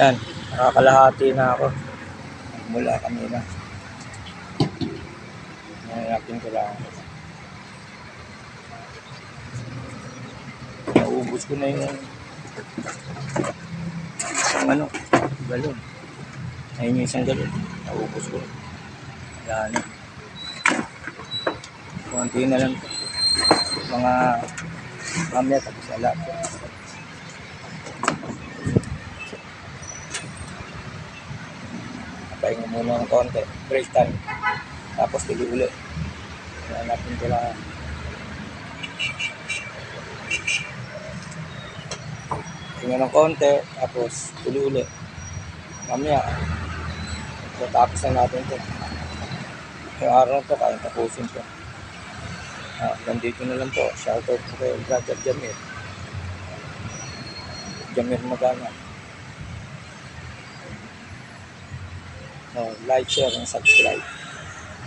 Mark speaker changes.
Speaker 1: Yan, nakakalahati na ako. Mula kanina. Nangyayapin ko lang. Naubos ko na yung isang ano, galon. Ayun yung isang galon. Naubos ko. Wala na. Kunti na lang. Mga mamaya tapos na lahat. Pahinga muna ng konti. Break time. Tapos tuloy ulit. Hanapin ko lang. Pahinga ng konti. Tapos tuloy ulit. Mamaya. Tapos na natin ito. Yung araw ito, kaya tapusin to. Ah, nandito na lang po. Shoutout po kay Brother Jamir. Jamir Magana. Oh, like, share, and subscribe.